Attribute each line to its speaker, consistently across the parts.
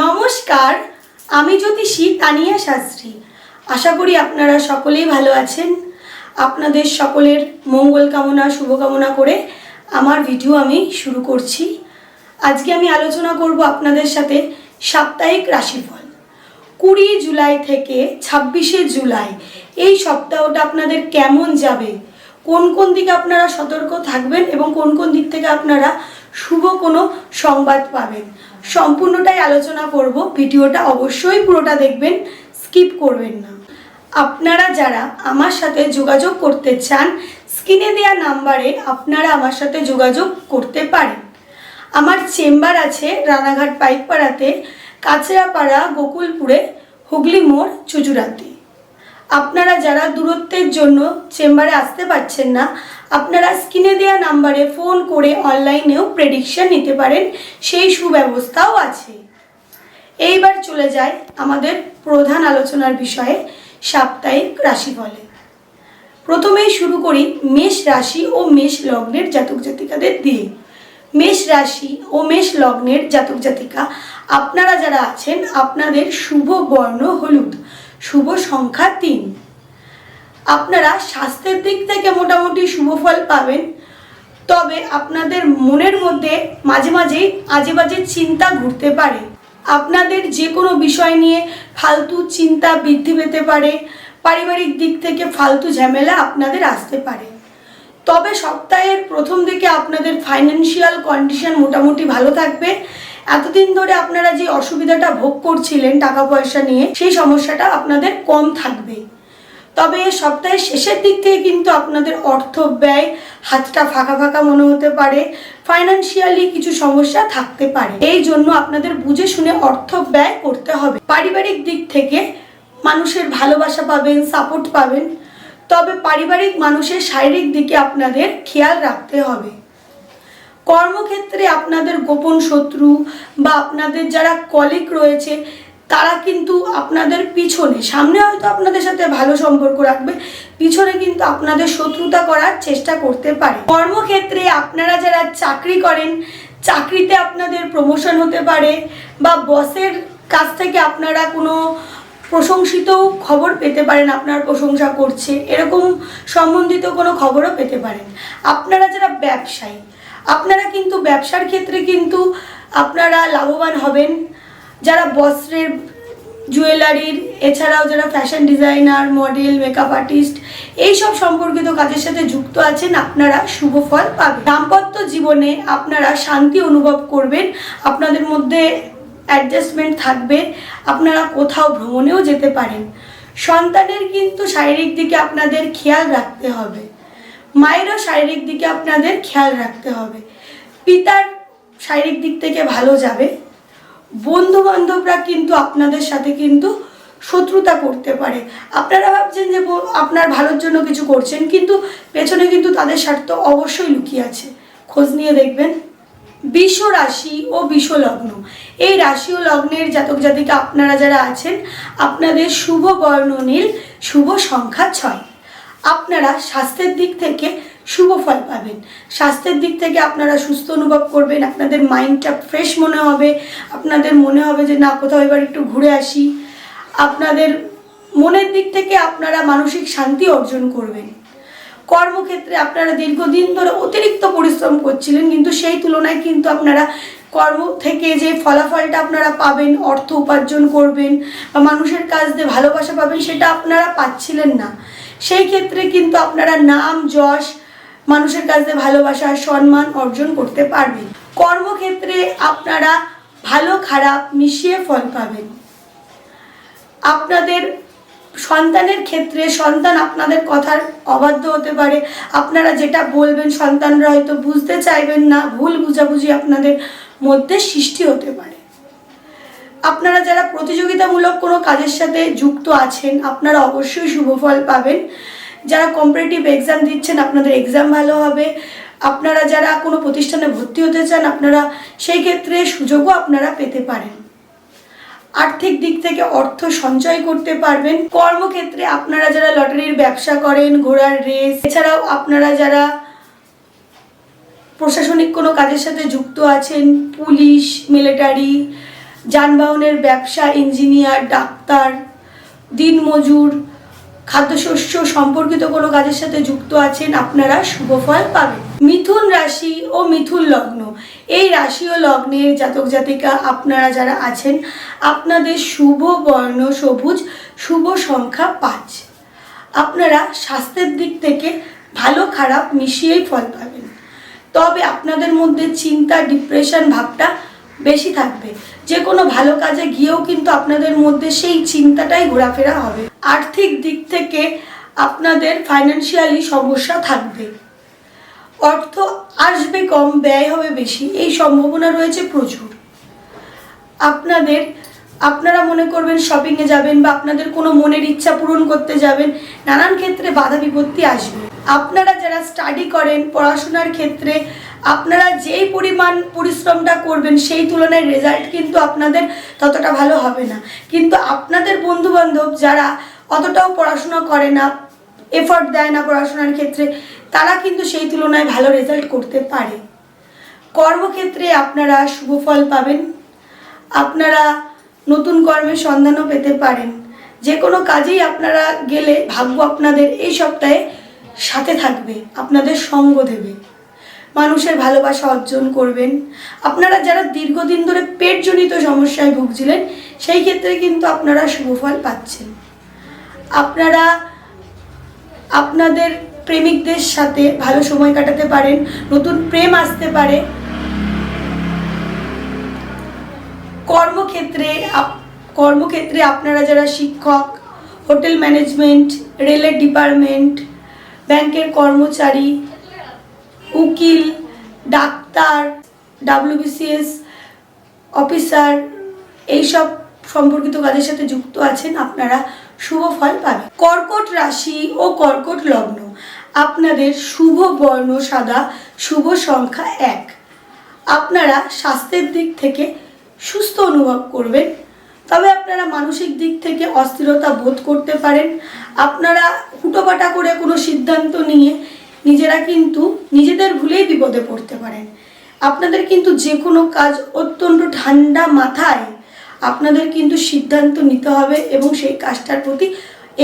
Speaker 1: নমস্কার, আমি জ্যোতিষী তানিয়া শাস্ত্রী। আশা করি আপনারা সকলেই ভালো আছেন। আপনাদের সকলের মঙ্গল কামনা শুভকামনা করে আমার ভিডিও আমি শুরু করছি। আজকে আমি আলোচনা করব আপনাদের সাথে সাপ্তাহিক রাশিফল। কুড়ি জুলাই থেকে ছাব্বিশে জুলাই, এই সপ্তাহটা আপনাদের কেমন যাবে? কোন কোন দিকে আপনারা সতর্ক থাকবেন এবং কোন কোন দিক থেকে আপনারা শুভ কোনো সংবাদ পাবেন? সম্পূর্ণটাই আলোচনা করব। ভিডিওটা অবশ্যই পুরোটা দেখবেন, স্কিপ করবেন না। আপনারা যারা আমার সাথে যোগাযোগ করতে চান, স্ক্রিনে দেওয়া নাম্বারে আপনারা আমার সাথে যোগাযোগ করতে পারেন। আমার চেম্বার আছে রানাঘাট পাইকপাড়াতে কাছড়াপাড়া গোকুলপুরে, হুগলি মোড়, চুচুড়াতে। আপনারা যারা দূরত্বের জন্য চেম্বারে আসতে পারছেন না আপনারা স্ক্রিনে দেওয়া নাম্বারে ফোন করে অনলাইনেও প্রেডিকশন নিতে পারেন, সেই সুব্যবস্থাও আছে। এইবার চলে যায় আমাদের প্রধান আলোচনার বিষয়ে, সাপ্তাহিক রাশিফলে। প্রথমেই শুরু করি মেষ রাশি ও মেষ লগ্নের জাতক জাতিকাদের দিয়ে। মেষ রাশি ও মেষ লগ্নের জাতক জাতিকা, আপনারা যারা আছেন, আপনাদের শুভ বর্ণ হলুদ, শুভ সংখ্যা তিন। আপনারা স্বাস্থ্যের দিক থেকে মোটামুটি শুভ ফল পাবেন। তবে আপনাদের মনের মধ্যে মাঝে মাঝেই আজে বাজে চিন্তা ঘুরতে পারে। আপনাদের যে কোনো বিষয় নিয়ে ফালতু চিন্তা বৃদ্ধি পেতে পারে। পারিবারিক দিক থেকে ফালতু ঝামেলা আপনাদের আসতে পারে। তবে সপ্তাহের প্রথম দিকে আপনাদের ফাইন্যান্সিয়াল কন্ডিশন মোটামুটি ভালো থাকবে। এতদিন ধরে আপনারা যে অসুবিধাটা ভোগ করছিলেন টাকা পয়সা নিয়ে, সেই সমস্যাটা আপনাদের কম থাকবে। তবে সপ্তাহের শেষের দিক থেকে কিন্তু আপনাদের অর্থ ব্যয় হাতটা ফাঁকা ফাঁকা মনে হতে পারে ফাইন্যান্সিয়ালি কিছু সমস্যা থাকতে পারে। এই জন্য আপনাদের বুঝে শুনে অর্থ ব্যয় করতে হবে। পারিবারিক দিক থেকে মানুষের ভালোবাসা পাবেন সাপোর্ট পাবেন, তবে পারিবারিক মানুষের শারীরিক দিকে আপনাদের খেয়াল রাখতে হবে। কর্মক্ষেত্রে আপনাদের গোপন শত্রু বা আপনাদের যারা কলিগ রয়েছে তারা কিন্তু আপনাদের পিছনে, সামনে হয়তো আপনাদের সাথে ভালো সম্পর্ক রাখবে, পিছনে কিন্তু আপনাদের শত্রুতা করার চেষ্টা করতে পারে। কর্মক্ষেত্রে আপনারা যারা চাকরি করেন, চাকরিতে আপনাদের প্রমোশন হতে পারে বা বসের কাছ থেকে আপনারা কোনো প্রশংসিত খবর পেতে পারেন, আপনার প্রশংসা করছে, এরকম সম্বন্ধিত কোনো খবরও পেতে পারেন। আপনারা যারা ব্যবসায়ী, আপনারা কিন্তু ব্যবসার ক্ষেত্রে কিন্তু আপনারা লাভবান হবেন। যারা বস্ত্রের, জুয়েলারির, এছাড়াও যারা fashion designer model makeup artist এইসব সম্পর্কিত কাজের সাথে যুক্ত আছেন আপনারা শুভ ফল পাবেন। দাম্পত্য জীবনে আপনারা শান্তি অনুভব করবেন, আপনাদের মধ্যে অ্যাডজাস্টমেন্ট থাকবে, আপনারা কোথাও ভ্রমণেও যেতে পারেন। সন্তানের কিন্তু শারীরিক দিকে আপনাদের খেয়াল রাখতে হবে। মায়েরও শারীরিক দিকে আপনাদের খেয়াল রাখতে হবে। পিতার শারীরিক দিক থেকে ভালো যাবে। বন্ধু বান্ধবরা কিন্তু আপনাদের সাথে কিন্তু শত্রুতা করতে পারে। আপনারা ভাবছেন যে আপনার ভালোর জন্য কিছু করছেন, কিন্তু পেছনে কিন্তু তাদের স্বার্থ অবশ্যই লুকিয়ে আছে। খোঁজ নিয়ে দেখবেন। বিষ রাশি ও বিষ লগ্ন। এই রাশি ও লগ্নের জাতক জাতিকা আপনারা যারা আছেন, আপনাদের শুভ বর্ণ নীল, শুভ সংখ্যা ছয়। আপনারা স্বাস্থ্যের দিক থেকে শুভ ফল পাবেন। স্বাস্থ্যের দিক থেকে আপনারা সুস্থ অনুভব করবেন, আপনাদের মাইন্ডটা ফ্রেশ মনে হবে, আপনাদের মনে হবে যে না, কোথাও এবার একটু ঘুরে আসি। আপনাদের মনের দিক থেকে আপনারা মানসিক শান্তি অর্জন করবেন। কর্মক্ষেত্রে আপনারা দীর্ঘদিন ধরে অতিরিক্ত পরিশ্রম করছিলেন, কিন্তু সেই তুলনায় কিন্তু আপনারা কর্ম থেকে যে ফলাফলটা আপনারা পাবেন, অর্থ উপার্জন করবেন বা মানুষের কাজ দিয়ে ভালোবাসা পাবেন, সেটা আপনারা পাচ্ছিলেন না। সেই ক্ষেত্রে কিন্তু আপনারা নাম, যশ মানুষের কাছ ভালোবাসা সম্মান অর্জন করতে পারবেন কর্মক্ষেত্রে আপনারা ভালো খারাপ মিশিয়ে ফল পাবেন। আপনাদের সন্তানের ক্ষেত্রে সন্তান আপনাদের কথার অবাধ্য হতে পারে। আপনারা যেটা বলবেন সন্তানরা হয়তো বুঝতে চাইবেন না, ভুল বুঝাবুঝি আপনাদের মধ্যে সৃষ্টি হতে পারে। আপনারা যারা প্রতিযোগিতামূলক কোনো কাজের সাথে যুক্ত আছেন, আপনারা অবশ্যই শুভ ফল পাবেন। যারা কম্পিটিটিভ এক্সাম দিচ্ছেন, আপনাদের এক্সাম ভালো হবে। আপনারা যারা কোনো প্রতিষ্ঠানে ভর্তি হতে চান, আপনারা সেই ক্ষেত্রে সুযোগও আপনারা পেতে পারেন। আর্থিক দিক থেকে অর্থ সঞ্চয় করতে পারবেন। কর্মক্ষেত্রে আপনারা যারা লটারির ব্যবসা করেন, ঘোড়ার রেস, এছাড়াও আপনারা যারা প্রশাসনিক কোনো কাজের সাথে যুক্ত আছেন, পুলিশ মিলিটারি যানবাহনের ব্যবসা ইঞ্জিনিয়ার ডাক্তার, দিনমজুর খাদ্যশস্য সম্পর্কিত কোনো কাজের সাথে যুক্ত আছেন আপনারা, শুভ ফল পাবেন। মিথুন রাশি ও মিথুন লগ্ন। এই রাশি ও লগ্নের জাতক জাতিকা আপনারা যারা আছেন, আপনাদের শুভ বর্ণ সবুজ, শুভ সংখ্যা পাঁচ। আপনারা স্বাস্থ্যের দিক থেকে ভালো খারাপ মিশিয়েই ফল পাবেন। তবে আপনাদের মধ্যে চিন্তা, ডিপ্রেশন ভাবটা বেশি থাকবে। যে কোনো ভালো কাজে গিয়েও কিন্তু আপনাদের মধ্যে সেই চিন্তাটাই ঘোরাফেরা হবে। আর্থিক দিক থেকে আপনাদের ফাইন্যান্সিয়ালি সমস্যা থাকবে। অর্থ আসবে কম, ব্যয় হবে বেশি, এই সম্ভাবনা রয়েছে প্রচুর। আপনাদের আপনারা মনে করবেন শপিংয়ে যাবেন বা আপনাদের কোনো মনের ইচ্ছা পূরণ করতে যাবেন, নানান ক্ষেত্রে বাধা বিপত্তি আসবে। আপনারা যারা স্টাডি করেন, পড়াশোনার ক্ষেত্রে, আপনারা যেই পরিমাণ পরিশ্রমটা করবেন, সেই তুলনায় রেজাল্ট কিন্তু আপনাদের ততটা ভালো হবে না। কিন্তু আপনাদের বন্ধু বান্ধব যারা অতটাও পড়াশোনা করে না এফর্ট দেয় না পড়াশোনার ক্ষেত্রে, তারা কিন্তু সেই তুলনায় ভালো রেজাল্ট করতে পারে। কর্মক্ষেত্রে আপনারা শুভ ফল পাবেন। আপনারা নতুন কর্মের সন্ধানও পেতে পারেন। যে কোনো কাজেই আপনারা গেলে ভাগ্য আপনাদের এই সপ্তাহে সাথে থাকবে, আপনাদের সঙ্গ দেবে। মানুষের ভালোবাসা অর্জন করবেন। আপনারা যারা দীর্ঘদিন ধরে পেটজনিত সমস্যায় ভুগছিলেন, সেই ক্ষেত্রে কিন্তু আপনারা শুভফল পাচ্ছেন। আপনারা আপনাদের প্রেমিকদের সাথে ভালো সময় কাটাতে পারেন, নতুন প্রেম আসতে পারে। কর্মক্ষেত্রে কর্মক্ষেত্রে আপনারা যারা শিক্ষক, হোটেল ম্যানেজমেন্ট, রেলের ডিপার্টমেন্ট, ব্যাংকের কর্মচারী, উকিল, ডাক্তার, ডাব্লিউবিসিএস অফিসার, এইসব সম্পর্কিত কাজের সাথে যুক্ত আছেন, আপনারা শুভ ফল পাবেন। কর্কট রাশি ও কর্কট লগ্ন, আপনাদের শুভ বর্ণ সাদা, শুভ সংখ্যা এক। আপনারা স্বাস্থ্যের দিক থেকে সুস্থ অনুভব করবেন। তবে আপনারা মানসিক দিক থেকে অস্থিরতা বোধ করতে পারেন। আপনারা হুটোপাটা করে কোনো সিদ্ধান্ত নিয়ে নিজেরা কিন্তু নিজেদের ভুলেই বিপদে পড়তে পারেন। আপনাদের কিন্তু যে কোনো কাজ অত্যন্ত ঠান্ডা মাথায় আপনাদের কিন্তু সিদ্ধান্ত নিতে হবে এবং সেই কাজটার প্রতি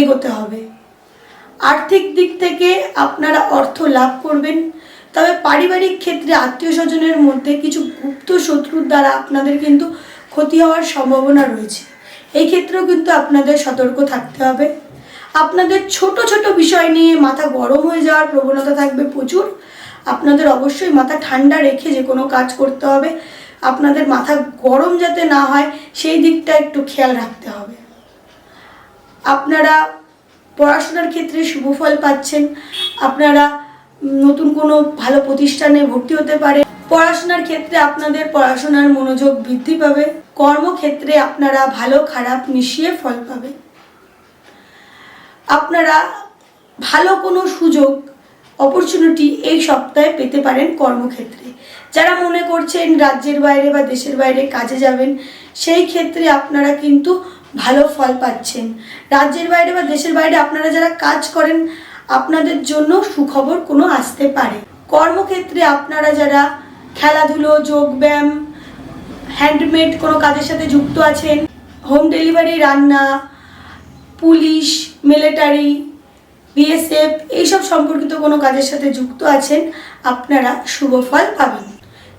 Speaker 1: এগোতে হবে। আর্থিক দিক থেকে আপনারা অর্থ লাভ করবেন। তবে পারিবারিক ক্ষেত্রে আত্মীয় স্বজনের মধ্যে কিছু গুপ্ত শত্রুর দ্বারা আপনাদের কিন্তু ক্ষতি হওয়ার সম্ভাবনা রয়েছে। এই ক্ষেত্রেও কিন্তু আপনাদের সতর্ক থাকতে হবে। আপনাদের ছোট ছোট বিষয় নিয়ে মাথা গরম হয়ে যাওয়ার প্রবণতা থাকবে প্রচুর। আপনাদের অবশ্যই মাথা ঠান্ডা রেখে যে কোনো কাজ করতে হবে। আপনাদের মাথা গরম যাতে না হয়, সেই দিকটা একটু খেয়াল রাখতে হবে। আপনারা পড়াশোনার ক্ষেত্রে শুভ ফল পাচ্ছেন। আপনারা নতুন কোনো ভালো প্রতিষ্ঠানে ভর্তি হতে পারে। পড়াশোনার ক্ষেত্রে আপনাদের পড়াশোনার মনোযোগ বৃদ্ধি পাবে। কর্মক্ষেত্রে আপনারা ভালো, খারাপ মিশিয়ে ফল পাবে। আপনারা ভালো কোনো সুযোগ অপরচুনিটি এই সপ্তাহে পেতে পারেন কর্মক্ষেত্রে। যারা মনে করছেন রাজ্যের বাইরে বা দেশের বাইরে কাজে যাবেন, সেই ক্ষেত্রে আপনারা কিন্তু ভালো ফল পাচ্ছেন। রাজ্যের বাইরে বা দেশের বাইরে আপনারা যারা কাজ করেন আপনাদের জন্য সুখবর কোনো আসতে পারে। কর্মক্ষেত্রে আপনারা যারা খেলাধুলো, যোগব্যায়াম হ্যান্ডমেড কোনো কাজের সাথে যুক্ত আছেন হোম ডেলিভারি রান্না, পুলিশ মিলিটারি বিএসএফ এইসব সম্পর্কিত কোনো কাজের সাথে যুক্ত আছেন, আপনারা শুভ ফল পাবেন।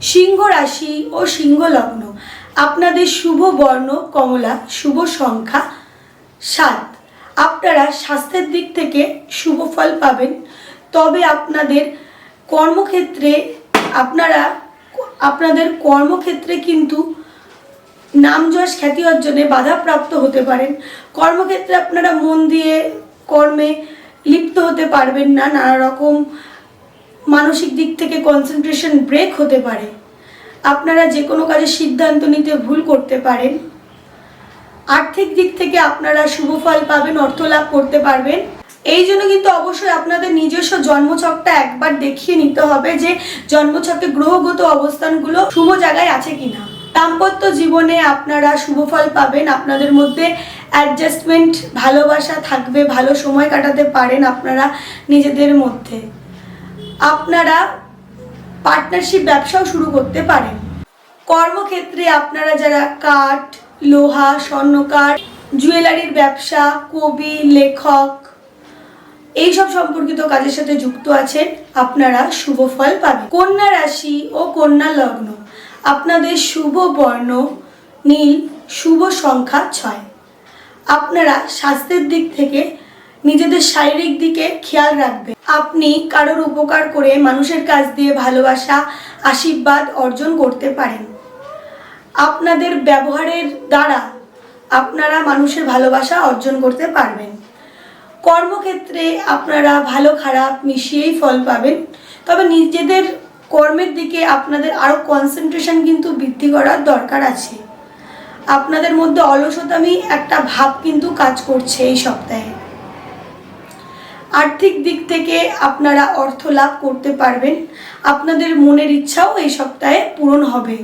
Speaker 1: সিংহ রাশি ও সিংহ লগ্ন, আপনাদের শুভ বর্ণ, কমলা, শুভ সংখ্যা সাত। আপনারা স্বাস্থ্যের দিক থেকে শুভ ফল পাবেন। তবে আপনাদের কর্মক্ষেত্রে আপনারা, আপনাদের কর্মক্ষেত্রে কিন্তু নাম যশ খ্যাতি অর্জনে বাধাপ্রাপ্ত হতে পারেন। কর্মক্ষেত্রে আপনারা মন দিয়ে কর্মে লিপ্ত হতে পারবেন না। নানা রকম মানসিক দিক থেকে কনসেন্ট্রেশন ব্রেক হতে পারে। আপনারা যে কোনো কাজে সিদ্ধান্ত নিতে ভুল করতে পারেন। আর্থিক দিক থেকে আপনারা শুভ ফল পাবেন, অর্থ লাভ করতে পারবেন। এই জন্য কিন্তু অবশ্যই আপনাদের নিজস্ব জন্মছকটা একবার দেখিয়ে নিতে হবে যে জন্মছকে গ্রহগত অবস্থানগুলো শুভ জায়গায় আছে কিনা। দাম্পত্য জীবনে আপনারা শুভ ফল পাবেন, আপনাদের মধ্যে অ্যাডজাস্টমেন্ট ভালোবাসা থাকবে, ভালো সময় কাটাতে পারেন আপনারা নিজেদের মধ্যে। আপনারা পার্টনারশিপ ব্যবসাও শুরু করতে পারেন। কর্মক্ষেত্রে আপনারা যারা কাঠ লোহা, স্বর্ণকার, জুয়েলারির ব্যবসা, কবি, লেখক, এইসব সম্পর্কিত কাজের সাথে যুক্ত আছেন আপনারা শুভ ফল পাবেন। কন্যা রাশি ও কন্যা লগ্ন, আপনাদের শুভ বর্ণ, নীল, শুভ সংখ্যা ছয়। আপনারা স্বাস্থ্যের দিক থেকে নিজেদের শারীরিক দিকে খেয়াল রাখবেন। আপনি কারোর উপকার করে মানুষের কাছ দিয়ে ভালোবাসা, আশীর্বাদ অর্জন করতে পারেন। আপনাদের ব্যবহারের দ্বারা আপনারা মানুষের ভালোবাসা অর্জন করতে পারবেন। কর্মক্ষেত্রে আপনারা ভালো খারাপ মিশিয়েই ফল পাবেন। তবে নিজেদের কর্মের দিকে আপনাদের আরও কনসেন্ট্রেশন কিন্তু বৃদ্ধি করার দরকার আছে। আপনাদের মধ্যে অলসতামি একটা ভাব কিন্তু কাজ করছে এই সপ্তাহে। আর্থিক দিক থেকে আপনারা অর্থ লাভ করতে পারবেন। আপনাদের মনের ইচ্ছাও এই সপ্তাহে পূরণ হবে।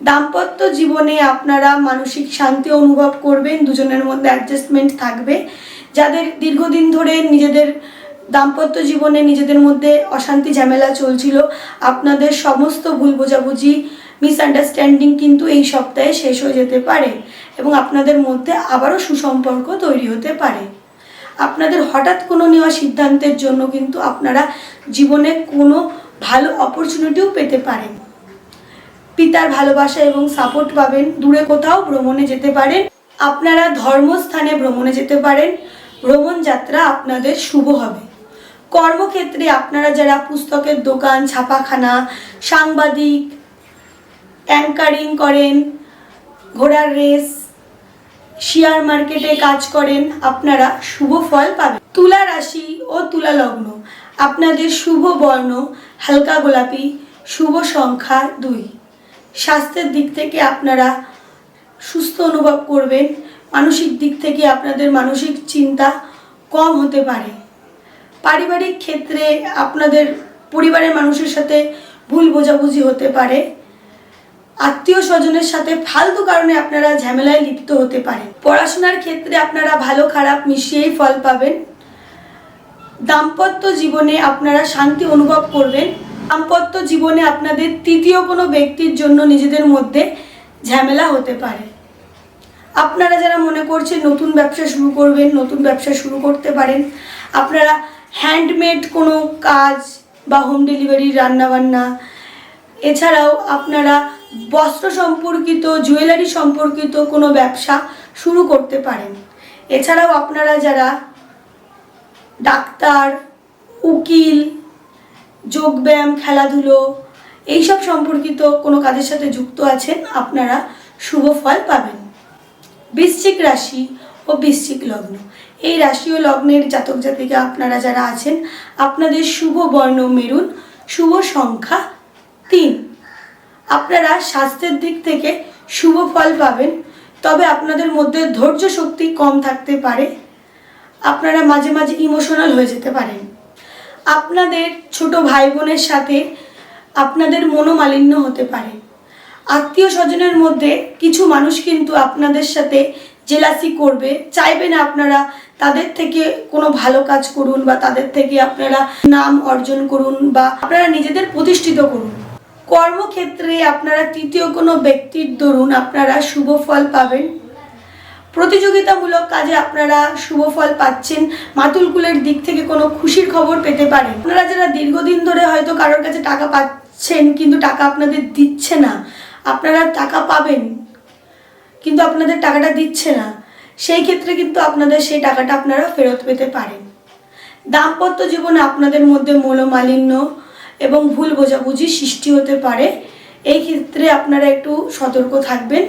Speaker 1: দাম্পত্য জীবনে আপনারা মানসিক শান্তি অনুভব করবেন, দুজনের মধ্যে অ্যাডজাস্টমেন্ট থাকবে। যাদের দীর্ঘদিন ধরে নিজেদের দাম্পত্য জীবনে নিজেদের মধ্যে অশান্তি ঝামেলা চলছিল, আপনাদের সমস্ত ভুল বোঝাবুঝি মিসআন্ডারস্ট্যান্ডিং কিন্তু এই সপ্তাহে শেষ হয়ে যেতে পারে এবং আপনাদের মধ্যে আবারও সুসম্পর্ক তৈরি হতে পারে। আপনাদের হঠাৎ কোনো নেওয়া সিদ্ধান্তের জন্য কিন্তু আপনারা জীবনে কোনো ভালো অপরচুনিটিও পেতে পারেন। পিতার ভালোবাসা এবং সাপোর্ট পাবেন। দূরে কোথাও ভ্রমণে যেতে পারেন। আপনারা ধর্মস্থানে ভ্রমণে যেতে পারেন। ভ্রমণ যাত্রা আপনাদের শুভ হবে। কর্মক্ষেত্রে আপনারা যারা পুস্তকের দোকান, ছাপাখানা, সাংবাদিক অ্যাঙ্কারিং করেন, ঘোড়ার রেস শেয়ার মার্কেটে কাজ করেন, আপনারা শুভ ফল পাবেন। তুলা রাশি ও তুলা লগ্ন, আপনাদের শুভ বর্ণ, হালকা গোলাপি, শুভ সংখ্যা দুই। স্বাস্থ্যের দিক থেকে আপনারা সুস্থ অনুভব করবেন। মানসিক দিক থেকে আপনাদের মানসিক চিন্তা কম হতে পারে। পারিবারিক ক্ষেত্রে আপনাদের পরিবারের মানুষের সাথে ভুল বোঝাবুঝি হতে পারে। আত্মীয় স্বজনের সাথে ফালতু কারণে আপনারা ঝামেলায় লিপ্ত হতে পারেন। পড়াশোনার ক্ষেত্রে আপনারা ভালো খারাপ মিশিয়েই ফল পাবেন। দাম্পত্য জীবনে আপনারা শান্তি অনুভব করবেন। দাম্পত্য জীবনে আপনাদের তৃতীয় কোনো ব্যক্তির জন্য নিজেদের মধ্যে ঝামেলা হতে পারে। আপনারা যারা মনে করছেন নতুন ব্যবসা শুরু করবেন, নতুন ব্যবসা শুরু করতে পারেন, আপনারা হ্যান্ডমেড কোনো কাজ বা হোম ডেলিভারি রান্নাবান্না, এছাড়াও আপনারা বস্ত্র সম্পর্কিত জুয়েলারি সম্পর্কিত কোনো ব্যবসা শুরু করতে পারেন। এছাড়াও আপনারা যারা ডাক্তার, উকিল যোগব্যায়াম, খেলাধুলো, এইসব সম্পর্কিত কোনো কাজের সাথে যুক্ত আছেন আপনারা শুভ ফল পাবেন। বৃশ্চিক রাশি ও বৃশ্চিক লগ্ন। এই রাশি ও লগ্নের জাতক জাতিকা আপনারা যারা আছেন, আপনাদের শুভ বর্ণ মেরুন, শুভ সংখ্যা তিন। আপনারা স্বাস্থ্যের দিক থেকে শুভ ফল পাবেন, তবে আপনাদের মধ্যে ধৈর্য শক্তি কম থাকতে পারে। আপনারা মাঝে মাঝে ইমোশনাল হয়ে যেতে পারেন। আপনাদের ছোট ভাই বোনের সাথে আপনাদের মনোমালিন্য হতে পারে। আত্মীয় স্বজনের মধ্যে কিছু মানুষ কিন্তু আপনাদের সাথে জেলাসি করবে। চাইবে না আপনারা তাদের থেকে কোনো ভালো কাজ করুন বা তাদের থেকে আপনারা নাম অর্জন করুন বা আপনারা নিজেদের প্রতিষ্ঠিত করুন। কর্মক্ষেত্রে আপনারা তৃতীয় কোনো ব্যক্তির দরুন আপনারা শুভ ফল পাবেন। প্রতিযোগিতামূলক কাজে আপনারা শুভ ফল পাচ্ছেন। মাতুলকুলের দিক থেকে কোনো খুশির খবর পেতে পারেন। আপনারা যারা দীর্ঘদিন ধরে হয়তো কারোর কাছে টাকা পাচ্ছেন, কিন্তু টাকা আপনাদের দিচ্ছে না, আপনারা টাকা পাবেন, কিন্তু আপনাদের টাকাটা দিচ্ছে না, সেই ক্ষেত্রে কিন্তু আপনাদের সেই টাকাটা আপনারা ফেরত পেতে পারেন। দাম্পত্য জীবনে আপনাদের মধ্যে মনোমালিন্য এবং ভুল বোঝাবুঝি সৃষ্টি হতে পারে। এই ক্ষেত্রে আপনারা একটু সতর্ক থাকবেন।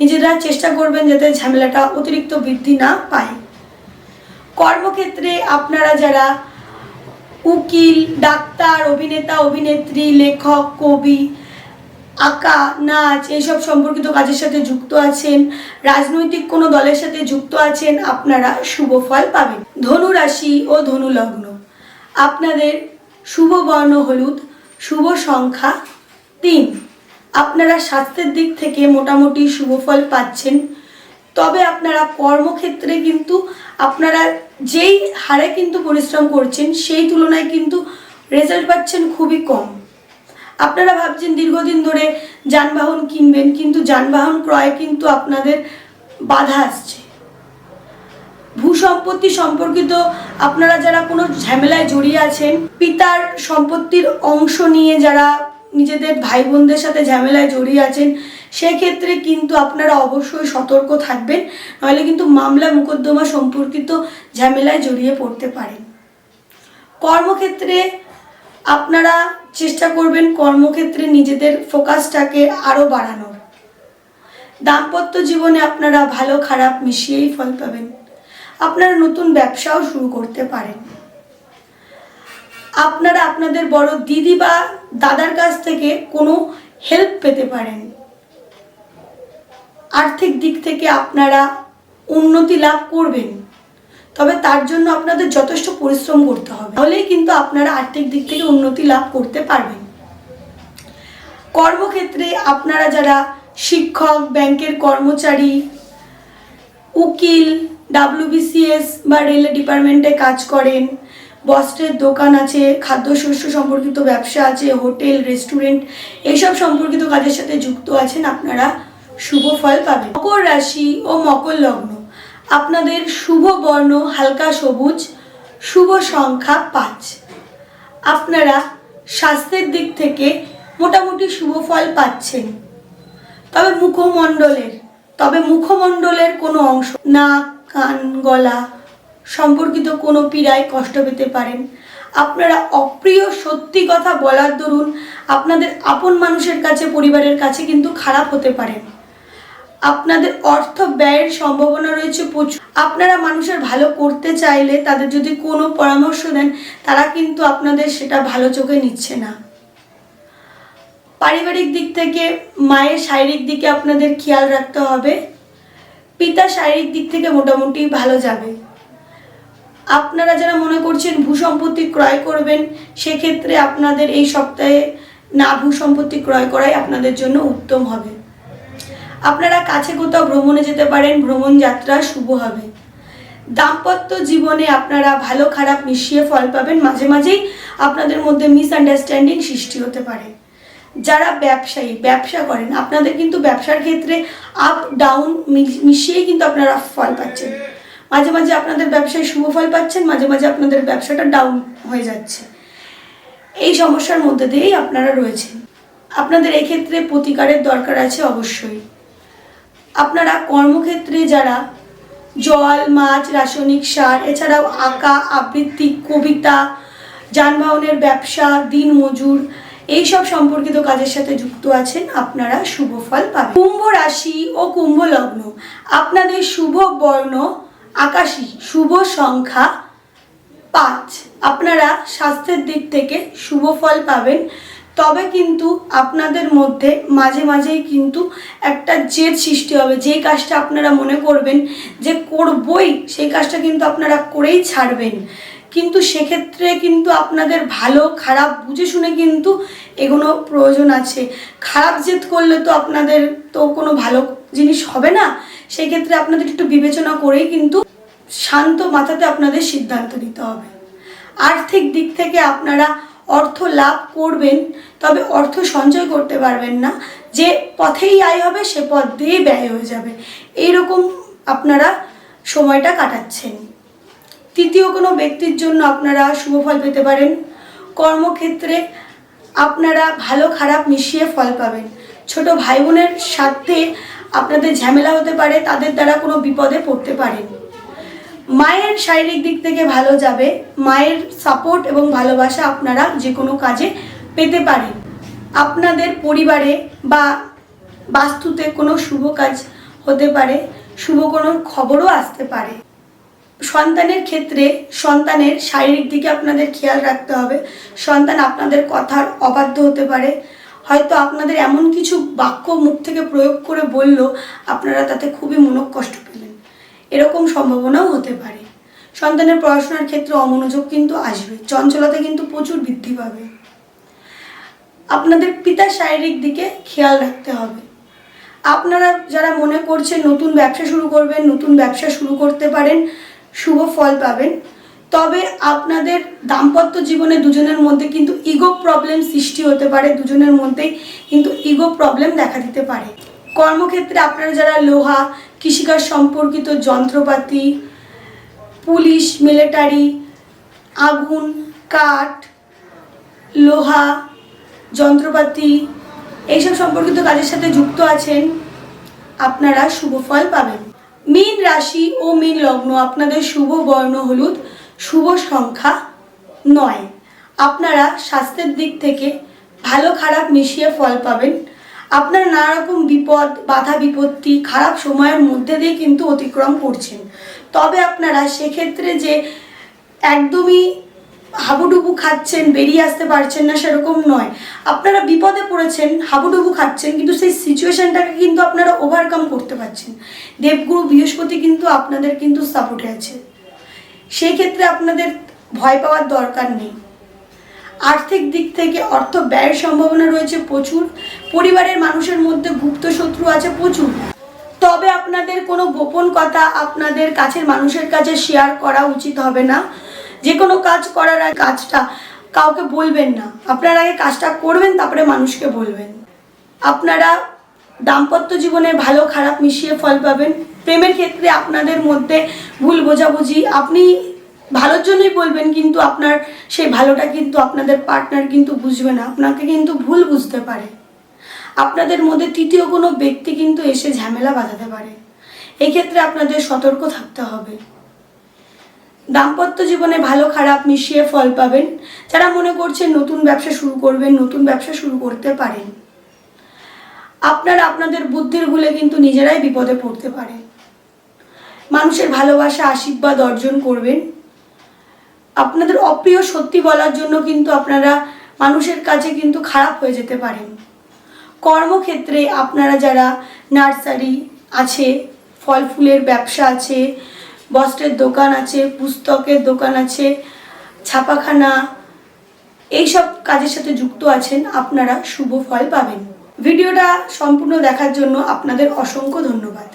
Speaker 1: নিজেরা চেষ্টা করবেন যাতে ঝামেলাটা অতিরিক্ত বৃদ্ধি না পায়। কর্মক্ষেত্রে আপনারা যারা উকিল, ডাক্তার, অভিনেতা, অভিনেত্রী, লেখক, কবি, আঁকা, নাচ এইসব সম্পর্কিত কাজের সাথে যুক্ত আছেন, রাজনৈতিক কোনো দলের সাথে যুক্ত আছেন, আপনারা শুভ ফল পাবেন। ধনু রাশি ও ধনু লগ্ন। আপনাদের শুভ বর্ণ হলুদ, শুভ সংখ্যা তিন। আপনারা স্বাস্থ্যের দিক থেকে মোটামুটি শুভ ফল পাচ্ছেন। তবে আপনারা কর্মক্ষেত্রে কিন্তু আপনারা যেই হারে কিন্তু পরিশ্রম করছেন, সেই তুলনায় কিন্তু রেজাল্ট পাচ্ছেন খুবই কম। আপনারা ভাবছেন দীর্ঘদিন ধরে যানবাহন কিনবেন, কিন্তু যানবাহন ক্রয় কিন্তু আপনাদের বাধা আসছে। ভূ সম্পত্তি সম্পর্কিত আপনারা যারা কোনো ঝামেলায় জড়িয়ে আছেন, পিতার সম্পত্তির অংশ নিয়ে যারা নিজেদের ভাই বোনদের সাথে ঝামেলায় জড়িয়ে আছেন, সেক্ষেত্রে কিন্তু আপনারা অবশ্যই সতর্ক থাকবেন, নাহলে কিন্তু মামলা মোকদ্দমা সম্পর্কিত ঝামেলায় জড়িয়ে পড়তে পারেন কর্মক্ষেত্রে আপনারা চেষ্টা করবেন কর্মক্ষেত্রে নিজেদের ফোকাসটাকে আরও বাড়ানোর। দাম্পত্য জীবনে আপনারা ভালো খারাপ মিশিয়েই ফল পাবেন। আপনারা নতুন ব্যবসাও শুরু করতে পারেন। আপনারা আপনাদের বড় দিদি বা দাদার কাছ থেকে কোনো হেল্প পেতে পারেন। আর্থিক দিক থেকে আপনারা উন্নতি লাভ করবেন। তবে তার জন্য আপনাদের যথেষ্ট পরিশ্রম করতে হবে। তাহলেই কিন্তু আপনারা আর্থিক দিক থেকে উন্নতি লাভ করতে পারবেন। কর্মক্ষেত্রে আপনারা যারা শিক্ষক, ব্যাংকের কর্মচারী, উকিল ডাব্লিউবিসিএস বা রেল ডিপার্টমেন্টে কাজ করেন বস্ত্রের দোকান আছে, খাদ্যশস্য সম্পর্কিত ব্যবসা আছে, হোটেল, রেস্টুরেন্ট, এইসব সম্পর্কিত কাজের সাথে যুক্ত আছেন আপনারা। শুভ ফল পাবেন। মকর রাশি ও মকর লগ্ন। আপনাদের শুভ বর্ণ হালকা সবুজ, শুভ সংখ্যা পাঁচ। আপনারা স্বাস্থ্যের দিক থেকে মোটামুটি শুভ ফল পাচ্ছেন। তবে মুখমণ্ডলের তবে মুখমণ্ডলের কোনো অংশ, নাক, কান, গলা সম্পর্কিত কোনো পীড়ায় কষ্ট পেতে পারেন। আপনারা অপ্রিয় সত্যি কথা বলার দরুন আপনাদের আপন মানুষের কাছে, পরিবারের কাছে কিন্তু খারাপ হতে পারেন আপনাদের অর্থ ব্যয়ের সম্ভাবনা রয়েছে প্রচুর। আপনারা মানুষের ভালো করতে চাইলে তাদের যদি কোনো পরামর্শ দেন, তারা কিন্তু আপনাদের সেটা ভালো চোখে নিচ্ছে না। পারিবারিক দিক থেকে, মায়ের শারীরিক দিকে আপনাদের খেয়াল রাখতে হবে। পিতা শারীরিক দিক থেকে মোটামুটি ভালো যাবে। আপনারা যারা মনে করছেন ভূসম্পত্তি ক্রয় করবেন, সেক্ষেত্রে আপনাদের এই সপ্তাহে না ভূসম্পত্তি ক্রয় করাই আপনাদের জন্য উত্তম হবে। আপনারা কাছে কোথাও ভ্রমণে যেতে পারেন, ভ্রমণ যাত্রা শুভ হবে। দাম্পত্য জীবনে আপনারা ভালো খারাপ মিশিয়ে ফল পাবেন, মাঝে মাঝেই আপনাদের মধ্যে মিসআন্ডারস্ট্যান্ডিং সৃষ্টি হতে পারে। যারা ব্যবসায়ী, ব্যবসা করেন, আপনাদের কিন্তু ব্যবসার ক্ষেত্রে আপ ডাউন মিশিয়েই কিন্তু আপনারা ফল পাচ্ছেন। মাঝে মাঝে আপনাদের ব্যবসায় শুভ ফল পাচ্ছেন, মাঝে মাঝে আপনাদের ব্যবসাটা ডাউন হয়ে যাচ্ছে। এই সমস্যার মধ্যে দিয়েই আপনারা রয়েছেন। আপনাদের এক্ষেত্রে প্রতিকারের দরকার আছে অবশ্যই। আপনারা কর্মক্ষেত্রে যারা জল, মাছ, রাসায়নিক সার, এছাড়াও আঁকা, আবৃত্তি, কবিতা, যানবাহনের ব্যবসা, দিন মজুর, এইসব সম্পর্কিত কাজের সাথে যুক্ত আছেন, আপনারা শুভ ফল পাবেন। কুম্ভ রাশি ও কুম্ভ লগ্ন। আপনাদের শুভ বর্ণ আকাশী, শুভ সংখ্যা পাঁচ। আপনারা স্বাস্থ্যের দিক থেকে শুভ ফল পাবেন। তবে কিন্তু আপনাদের মধ্যে মাঝে মাঝেই কিন্তু একটা জেদ সৃষ্টি হবে। যেই কাজটা আপনারা মনে করবেন যে করবই, সেই কাজটা কিন্তু আপনারা করেই ছাড়বেন। কিন্তু সেক্ষেত্রে কিন্তু আপনাদের ভালো, খারাপ বুঝে শুনে কিন্তু এগুলো প্রয়োজন আছে। খারাপ জেদ করলে তো আপনাদের তো কোনো ভালো জিনিস হবে না, সেই ক্ষেত্রে আপনাদের একটু বিবেচনা করেই কিন্তু শান্ত মাথাতে আপনাদের সিদ্ধান্ত নিতে হবে। আর্থিক দিক থেকে আপনারা অর্থ লাভ করবেন, তবে অর্থ সঞ্চয় করতে পারবেন না। যে পথেই আয় হবে, সে পথ দিয়েই ব্যয় হয়ে যাবে। এইরকম আপনারা সময়টা কাটাচ্ছেন। তৃতীয় কোনো ব্যক্তির জন্য আপনারা শুভ ফল পেতে পারেন। কর্মক্ষেত্রে আপনারা ভালো খারাপ মিশিয়ে ফল পাবেন। ছোট ভাই বোনের সাথে আপনাদের ঝামেলা হতে পারে, তাদের দ্বারা কোনো বিপদে পড়তে পারেন মায়ের শারীরিক দিক থেকে ভালো যাবে, মায়ের সাপোর্ট এবং ভালোবাসা আপনারা যে কোনো কাজে পেতে পারেন। আপনাদের পরিবারে বা বাস্তুতে কোনো শুভ কাজ হতে পারে, শুভ কোনো খবরও আসতে পারে। সন্তানের ক্ষেত্রে সন্তানের শারীরিক দিকে আপনাদের খেয়াল রাখতে হবে। সন্তান আপনাদের কথার অবাধ্য হতে পারে হয়তো আপনাদের এমন কিছু বাক্য মুখ থেকে প্রয়োগ করে বলল, আপনারা তাতে খুবই মনকষ্ট পেলেন। এরকম সম্ভাবনাও হতে পারে। সন্তানের পড়াশোনার ক্ষেত্রে অমনোযোগ কিন্তু আসবে, চঞ্চলতা কিন্তু প্রচুর বৃদ্ধি পাবে। আপনাদের পিতার শারীরিক দিকে খেয়াল রাখতে হবে। আপনারা যারা মনে করছেন নতুন ব্যবসা শুরু করবেন, নতুন ব্যবসা শুরু করতে পারেন, শুভ ফল পাবেন তবে আপনাদের দাম্পত্য জীবনে দুজনের মধ্যে কিন্তু ইগো প্রবলেম সৃষ্টি হতে পারে, দুজনের মধ্যেই কিন্তু ইগো প্রবলেম দেখা দিতে পারে। কর্মক্ষেত্রে আপনারা যারা লোহা, কৃষিকাজ সম্পর্কিত যন্ত্রপাতি, পুলিশ মিলিটারি আগুন, কাঠ, লোহা, যন্ত্রপাতি, এইসব সম্পর্কিত কাজের সাথে যুক্ত আছেন, আপনারা শুভ ফল পাবেন। মীন রাশি ও মীন লগ্ন, আপনাদের শুভ বর্ণ হলুদ শুভ সংখ্যা নয়। আপনারা স্বাস্থ্যের দিক থেকে ভালো খারাপ মিশিয়ে ফল পাবেন। আপনার নানা রকম বিপদ, বাধা বিপত্তি, খারাপ সময়ের মধ্যে দিয়ে কিন্তু অতিক্রম করছেন। তবে আপনারা সেক্ষেত্রে যে একদমই হাবুডুবু খাচ্ছেন, বেরিয়ে আসতে পারছেন না সেরকম নয়। আপনারা বিপদে পড়েছেন, হাবুডুবু খাচ্ছেন, কিন্তু সেই সিচুয়েশনটাকে কিন্তু আপনারা ওভারকাম করতে পারছেন। দেবগুরু বৃহস্পতি কিন্তু আপনাদের কিন্তু সাপোর্টে আছে। সেই ক্ষেত্রে আপনাদের ভয় পাওয়ার দরকার নেই। আর্থিক দিক থেকে অর্থ ব্যয়ের সম্ভাবনা রয়েছে প্রচুর, পরিবারের মানুষের মধ্যে গুপ্ত শত্রু আছে প্রচুর। তবে আপনাদের কোনো গোপন কথা আপনাদের কাছের মানুষের কাছে শেয়ার করা উচিত হবে না। যে কোনো কাজ করার আগে কাজটা কাউকে বলবেন না। আপনারা আগে কাজটা করবেন, তারপরে মানুষকে বলবেন। আপনারা দাম্পত্য জীবনে ভালো খারাপ মিশিয়ে ফল পাবেন। প্রেমের ক্ষেত্রে আপনাদের মধ্যে ভুল বোঝাবুঝি। আপনি ভালোর জন্যই বলবেন, কিন্তু আপনার সেই ভালোটা কিন্তু আপনাদের পার্টনার কিন্তু বুঝবে না। আপনাকে কিন্তু ভুল বুঝতে পারে। আপনাদের মধ্যে তৃতীয় কোনো ব্যক্তি কিন্তু এসে ঝামেলা বাঁধাতে পারে। এক্ষেত্রে আপনাদের সতর্ক থাকতে হবে। দাম্পত্য জীবনে ভালো খারাপ মিশিয়ে ফল পাবেন। যারা মনে করছেন নতুন ব্যবসা শুরু করবেন, নতুন ব্যবসা শুরু করতে পারেন। আপনারা আপনাদের বুদ্ধির ভুলে কিন্তু নিজেরাই বিপদে পড়তে পারেন মানুষের ভালোবাসা, আশীর্বাদ অর্জন করবেন। আপনাদের অপ্রিয় সত্যি বলার জন্য কিন্তু আপনারা মানুষের কাছে কিন্তু খারাপ হয়ে যেতে পারেন। কর্মক্ষেত্রে আপনারা যারা নার্সারি আছে, ফল ফুলের ব্যবসা আছে, বস্ত্রের দোকান আছে, পুস্তকের দোকান আছে, ছাপাখানা, এইসব কাজের সাথে যুক্ত আছেন, আপনারা শুভ ফল পাবেন। ভিডিওটা সম্পূর্ণ দেখার জন্য আপনাদের অসংখ্য ধন্যবাদ।